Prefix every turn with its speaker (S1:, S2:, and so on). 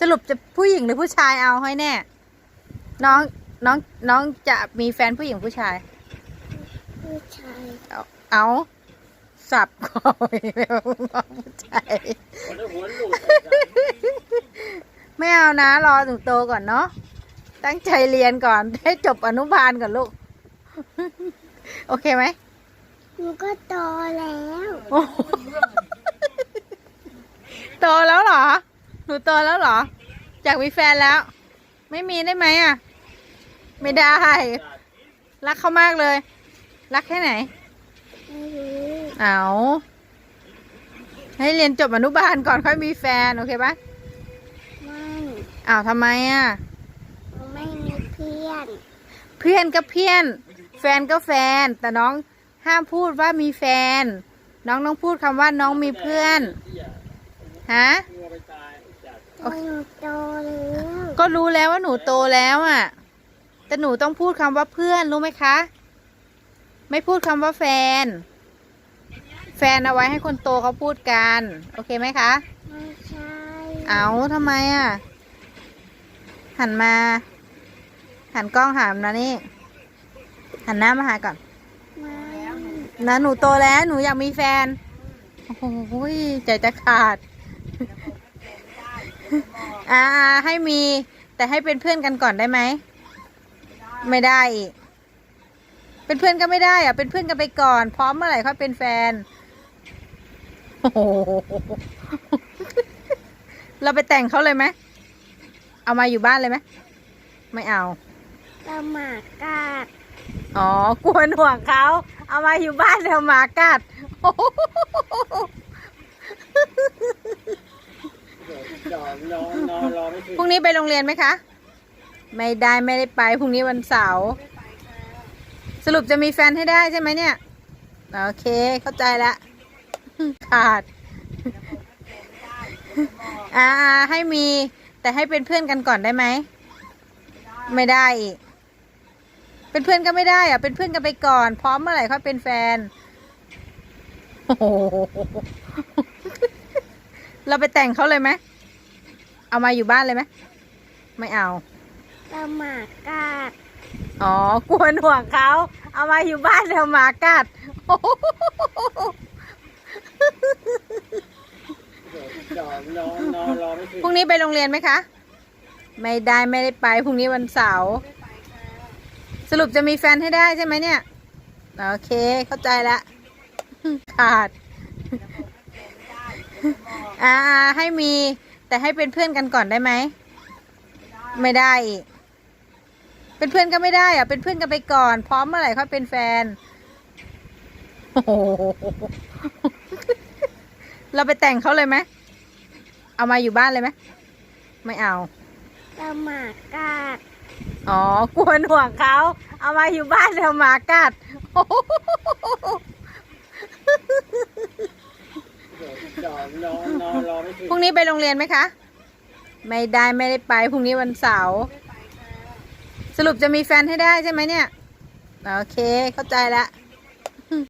S1: สรุปจะผู้หญิงหรือผู้ชายเอาให้แน่ น้องน้องน้องจะมีแฟนผู้หญิงผู้ชาย
S2: ผู้ชาย
S1: เอาเอาสับคอยแล้วผู้ชาย
S3: คนละหัวลูก
S1: ไม่เอานะ รอถึงโตก่อนเนาะตั้งใจเรียนก่อนให้จบอนุบาลก่อนลูก โอเคไหม
S2: หนูก็โตแล้ว
S1: โอ้โหโตแล้วเหรอ หนูโตแล้วเหรอ อยากมีแฟนแล้ว ไม่มีได้ไหมอะ ไม่ได้ รักเขามากเลย รักแค่ไหน
S2: ไม่รู้
S1: เอาให้เรียนจบอนุบาลก่อนค่อยมีแฟน โอเคปะ
S2: ไม่
S1: อ้าวทำไมอะ
S2: หนูไม่มีเพื่อน
S1: เพื่อนก็เพื่อน แฟนก็แฟน แต่น้องห้ามพูดว่ามีแฟน น้องต้องพูดคำว่าน้องมีเพื่อน ฮะ
S2: หนูโตแล้ว
S1: ก็รู้แล้วว่าหนูโตแล้วอะ แต่หนูต้องพูดคำว่าเพื่อนรู้ไหมคะ ไม่พูดคำว่าแฟน แฟนเอาไว้ให้คนโตเขาพูดกัน โอเคไหมคะ
S2: ไม่ใช่
S1: เอาทำไมอะ หันมา หันกล้องหามนะนี่ หันหน้ามาหาก่อน
S2: ไม่
S1: นะหนูโตแล้วหนูอยากมีแฟน โอ้โหใจจะขาด อ่าให้มี แต่ให้เป็นเพื่อนกันก่อนได้ไหม ไม่ได้อีกเป็นเพื่อนก็ไม่ได้อะเป็นเพื่อนกันไปก่อน พร้อมเมื่อไหร่ค่อยเป็นแฟน โอ้โห เราไปแต่งเขาเลยไหม เอามาอยู่บ้านเลยไหม ไม่เอา
S2: เราหมากาด
S1: อ๋อกวนห่วงเขา เอามาอยู่บ้านแล้วหมากัด โอ้โห
S3: จอดนอนนอนรอไม่ถึง
S1: พรุ่งนี้ไปโรงเรียนไหมคะ ไม่ได้ไม่ได้ไปพรุ่งนี้วันเสาร์สรุปจะมีแฟนให้ได้ใช่ไหมเนี่ย โอเคเข้าใจละขาดอ่าให้มีแต่ให้เป็นเพื่อนกันก่อนได้ไหม ไม่ได้อีกเป็นเพื่อนก็ไม่ได้อะเป็นเพื่อนกันไปก่อน พร้อมเมื่อไหร่ค่อยเป็นแฟนโอ้โหเราไปแต่งเขาเลยไหม เอามาอยู่บ้านเลยไหมไม่เอา
S2: เราหมากาด
S1: อ๋อกวนห่วงเขาเอามาอยู่บ้านแล้วหมากัดโอ้โห
S3: จอดนอนนอนรอไม่ถึง
S1: พรุ่งนี้ไปโรงเรียนไหมคะ ไม่ได้ไม่ได้ไปพรุ่งนี้วันเสาร์สรุปจะมีแฟนให้ได้ใช่ไหมเนี่ย โอเคเข้าใจละขาดอ่าให้มี แต่ให้เป็นเพื่อนกันก่อนได้ไหม ไม่ได้อีกเป็นเพื่อนก็ไม่ได้อะเป็นเพื่อนกันไปก่อน พร้อมเมื่อไหร่ค่อยเป็นแฟน โอ้โหเราไปแต่งเขาเลยไหม เอามาอยู่บ้านเลยไหม ไม่เอา
S2: เราหมากาด
S1: อ๋อกวนห่วงเขา เอามาอยู่บ้านแล้วหมากัดโอ้ โห
S3: จอดนอนนอนรอไม่ถึง
S1: พรุ่งนี้ไปโรงเรียนไหมคะ ไม่ได้ไม่ได้ไปพรุ่งนี้วันเสาร์สรุปจะมีแฟนให้ได้ใช่ไหมเนี่ย โอเคเข้าใจแล้ว